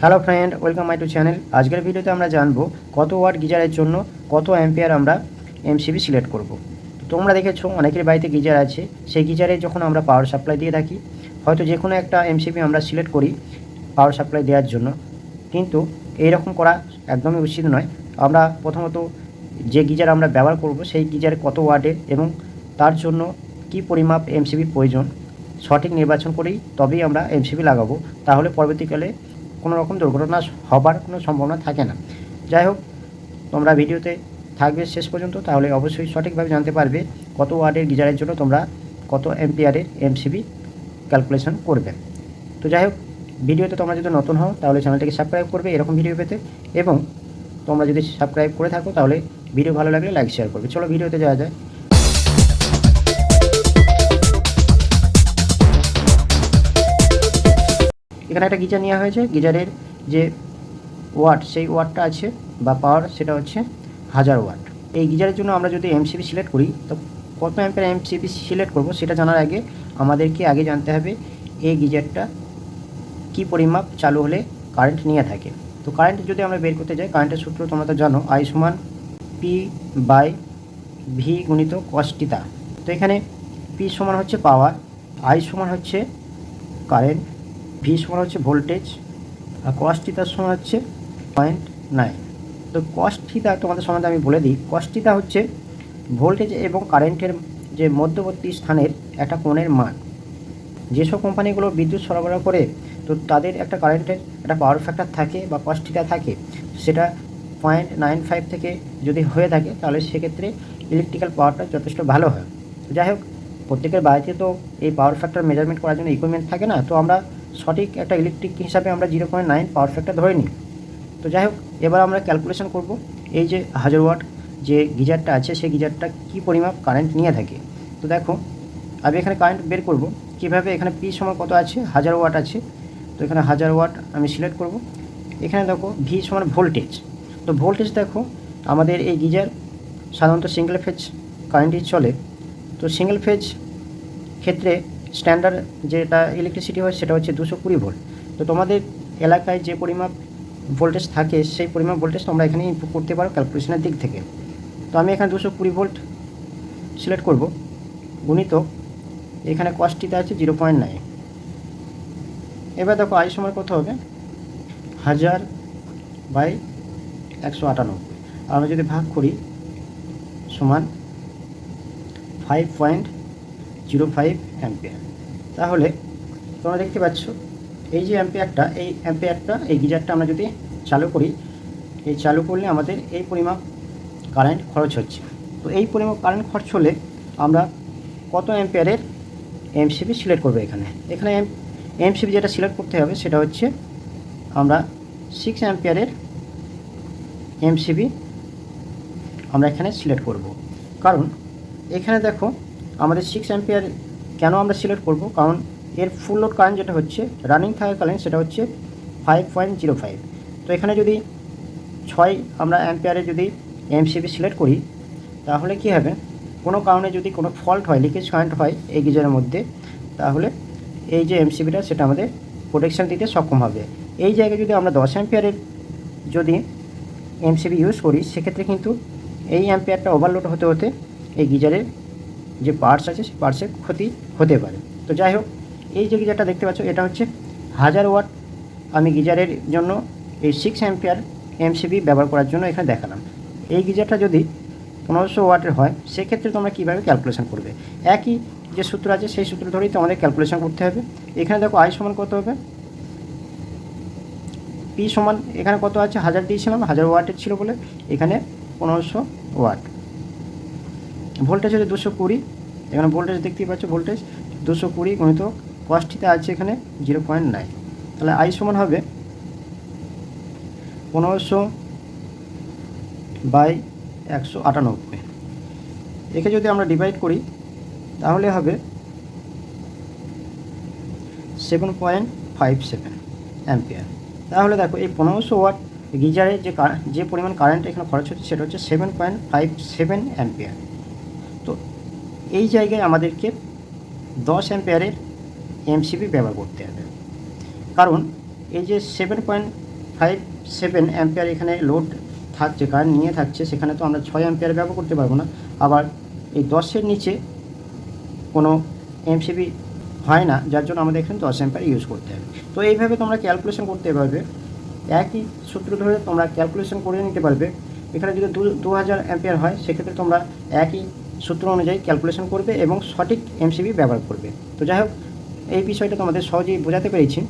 Hello friend welcome my to channel আজকের ভিডিওতে আমরা জানব কত ওয়াট গিজারের জন্য কত অ্যাম্পিয়ার আমরা এমসিবি সিলেক্ট করব। তোমরা দেখেছ অনেকের বাড়িতে গিজার আছে, সেই গিজারে যখন আমরা পাওয়ার সাপ্লাই দিয়ে থাকি, হয়তো যে কোনো একটা এমসিবি আমরা সিলেক্ট করি পাওয়ার সাপ্লাই দেওয়ার জন্য। কিন্তু এইরকম করা একদমই উচিত নয়। আমরা প্রথমত যে গিজার আমরা ব্যবহার করব, সেই গিজারে কত ওয়াটের এবং তার জন্য কি পরিমাপ এমসিবি প্রয়োজন, সঠিক নির্বাচন করেই তবেই আমরা এমসিবি লাগাবো। তাহলে পরবর্তীকালে কোনো রকম দুর্ঘটনা হবার কোনো সম্ভাবনা থাকে না। যাই হোক, তোমরা ভিডিওতে থাকবে শেষ পর্যন্ত, তাহলে অবশ্যই সঠিকভাবে জানতে পারবে কত ওয়ার্ডের গিজারের জন্য তোমরা কত এমপিআরের এমসিবি ক্যালকুলেশন করবে। তো যাই হোক, ভিডিওতে তোমরা যদি নতুন হও, তাহলে চ্যানেলটিকে সাবস্ক্রাইব করবে এরকম ভিডিও পেতে এবং তোমরা যদি সাবস্ক্রাইব করে থাকো, তাহলে ভিডিও ভালো লাগলে লাইক, শেয়ার করবে। চলো ভিডিওতে যাওয়া যায় এখানে একটা গিজার নেওয়া হয়েছে গিজারের যে ওয়াট, সেই ওয়াটটা আছে বা পাওয়ার, সেটা হচ্ছে হাজার ওয়াট। এই গিজারের জন্য আমরা যদি এমসিবি সিলেক্ট করি, তো কত অ্যাম্পের এমসিবি সিলেক্ট করব সেটা জানার আগে আমাদেরকে আগে জানতে হবে এই গিজারটা কি পরিমাপ চালু হলে কারেন্ট নিয়ে থাকে। তো কারেন্ট যদি আমরা বের করতে যাই কারেন্টের সূত্র তোমরা তো জানো আই সমান পি বাই ভি গুণিত কষ্টিতা তো এখানে পি সমান হচ্ছে পাওয়ার আই সমান হচ্ছে কারেন্ট ভি সমান হচ্ছে ভোল্টেজ আর কস থিতার সমান হচ্ছে পয়েন্ট নাইন তো কস থিতা তোমাদের সম্বন্ধে আমি বলে দিই। কস থিতা হচ্ছে ভোল্টেজ এবং কারেন্টের যে মধ্যবর্তী স্থানের একটা কোণের মান। যেসব কোম্পানিগুলো বিদ্যুৎ সরবরাহ করে, তো তাদের একটা কারেন্টের একটা পাওয়ার ফ্যাক্টর থাকে বা কস থিতা থাকে, সেটা পয়েন্ট নাইন ফাইভ থেকে যদি হয়ে থাকে, তাহলে সেক্ষেত্রে ইলেকট্রিক্যাল পাওয়ারটা যথেষ্ট ভালো হয়। যাই হোক, প্রত্যেকের বাড়িতে তো এই পাওয়ার ফ্যাক্টর মেজারমেন্ট করার জন্য ইকুইপমেন্ট থাকে না, তো আমরা সঠিক একটা ইলেকট্রিক হিসাবে আমরা zero point nine power factor ধরে নিই তো যাই হোক, এবার আমরা ক্যালকুলেশন করব। এই যে হাজার ওয়াট যে গিজারটা আছে, সেই গিজারটা কী পরিমাপ কারেন্ট নিয়ে থাকে? তো দেখো, আমি এখানে কারেন্ট বের করব। কীভাবে? এখানে পি সমান কত আছে? হাজার ওয়াট আছে। তো এখানে হাজার ওয়াট আমি সিলেক্ট করব। এখানে দেখো ভি সমান ভোল্টেজ তো ভোল্টেজ দেখো, আমাদের এই গিজার সাধারণত সিঙ্গেল ফেজ কারেন্টই চলে। তো সিঙ্গেল ফেজ ক্ষেত্রে স্ট্যান্ডার্ড যেটা ইলেকট্রিসিটি হয় সেটা হচ্ছে দুশো কুড়ি ভোল্ট তো তোমাদের এলাকায় যে পরিমাপ ভোল্টেজ থাকে, সেই পরিমাপ ভোল্টেজ তোমরা এখানে ইনপুট করতে পারো ক্যালকুলেশনের দিক থেকে। তো আমি এখানে দুশো কুড়ি ভোল্ট সিলেক্ট করব। গুণিত, এখানে কস্টটিতে আছে জিরো পয়েন্ট নাইন এবার দেখো আই সময় কত হবে? হাজার বাই একশো আটানব্বই। আমরা যদি ভাগ করি, সমান five point zero five ampere. তাহলে তোমরা দেখতে পাচ্ছ, এই যে অ্যাম্পিয়ারটা, এই অ্যাম্পিয়ারটা, এই গিজারটা আমরা যদি চালু করি, এই চালু করলে আমাদের এই পরিমাপ কারেন্ট খরচ হচ্ছে। তো এই পরিমাপ কারেন্ট খরচ হলে আমরা কত অ্যাম্পিয়ারের এমসিবি সিলেক্ট করব এখানে? এখানে এমসিবি যেটা সিলেক্ট করতে হবে, সেটা হচ্ছে আমরা সিক্স অ্যাম্পিয়ারের এমসিবি আমরা এখানে সিলেক্ট করব। কারণ এখানে দেখো আমাদের সিক্স অ্যাম্পিয়ার কেন আমরা সিলেক্ট করব? কারণ এর ফুল লোড কারেন্ট যেটা হচ্ছে রানিং থাকাকালীন সেটা হচ্ছে ফাইভ পয়েন্ট জিরো ফাইভ তো এখানে যদি ছয় আমরা অ্যাম্পিয়ারে যদি এমসিবি সিলেক্ট করি, তাহলে কি হবে? কোনো কারণে যদি কোনো ফল্ট হয় লিকেজ কারেন্ট হয় এই গিজারের মধ্যে, তাহলে এই যে এমসিবিটা সেটা আমাদের প্রোটেকশন দিতে সক্ষম হবে। এই জায়গায় যদি আমরা দশ অ্যাম্পিয়ারের যদি এমসিবি ইউজ করি, সেক্ষেত্রে কিন্তু এই অ্যাম্পিয়ারটা ওভারলোড হতে হতে এই গিজারের যে পার্টস আছে, সেই পার্টসের ক্ষতি হতে পারে। তো যাই হোক, এই যে গিজারটা দেখতে পাচ্ছ, এটা হচ্ছে হাজার ওয়াট আমি গিজারের জন্য এই সিক্স অ্যাম্পিয়ার এমসিবি ব্যবহার করার জন্য এখানে দেখালাম। এই গিজারটা যদি পনেরোশো ওয়াটের হয়, সেক্ষেত্রে তোমরা কীভাবে ক্যালকুলেশন করবে? একই যে সূত্র আছে, সেই সূত্র ধরেই তোমাদের ক্যালকুলেশন করতে হবে। এখানে দেখো আই সমান কত হবে? পি সমান, এখানে কত আছে? হাজার দিয়েছিলাম হাজার ওয়াটের ছিল বলে। এখানে পনেরোশো ওয়াট। ভোল্টেজ হচ্ছে দুশো কুড়ি, এখানে ভোল্টেজ দেখতেই পাচ্ছ ভোল্টেজ দুশো কুড়ি গণিত কস্টিতে আছে এখানে জিরো পয়েন্ট নাইন তাহলে আই সমান হবে পনেরোশো বাই একশো আটানব্বই। একে যদি আমরা ডিভাইড করি, তাহলে হবে seven point five seven ampere তাহলে দেখো, এই পনেরোশো ওয়াট গিজারে যে যে পরিমাণ কারেন্ট এখানে খরচ হচ্ছে, সেটা হচ্ছে seven point five seven ampere এই জায়গায় আমাদেরকে দশ অ্যাম্পিয়ারের এমসিবি ব্যবহার করতে হবে। কারণ এই যে seven point five seven ampere এখানে লোড থাকছে কারেন্ট নিয়ে থাকছে, সেখানে তো আমরা ছয় অ্যাম্পিয়ার ব্যবহার করতে পারব না। আবার এই দশের নিচে কোনো এমসিবি হয় না, যার জন্য আমাদের এখানে দশ অ্যাম্পিয়ার ইউজ করতে হবে। তো এইভাবে তোমরা ক্যালকুলেশন করতে পারবে। একই সূত্র ধরে তোমরা ক্যালকুলেশন করে নিতে পারবে। এখানে যদি দু দু হাজার অ্যাম্পিয়ার হয়, সেক্ষেত্রে তোমরা একই সূত্র অনুযায়ী ক্যালকুলেশন করবে এবং সঠিক এমসিবি ব্যবহার করবে। তো যাই হোক, এই বিষয়টা তোমাদের সহজেই বোঝাতে পেরেছি।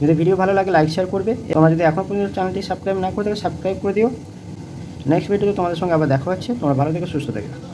যদি ভিডিও ভালো লাগে লাইক শেয়ার করবে। তোমরা যদি এখন পর্যন্ত চ্যানেলটি সাবস্ক্রাইব না করে থাকে সাবস্ক্রাইব করে দিও। নেক্সট ভিডিওতে তোমাদের সঙ্গে আবার দেখা হচ্ছে। তোমরা ভালো থেকে, সুস্থ থাকবে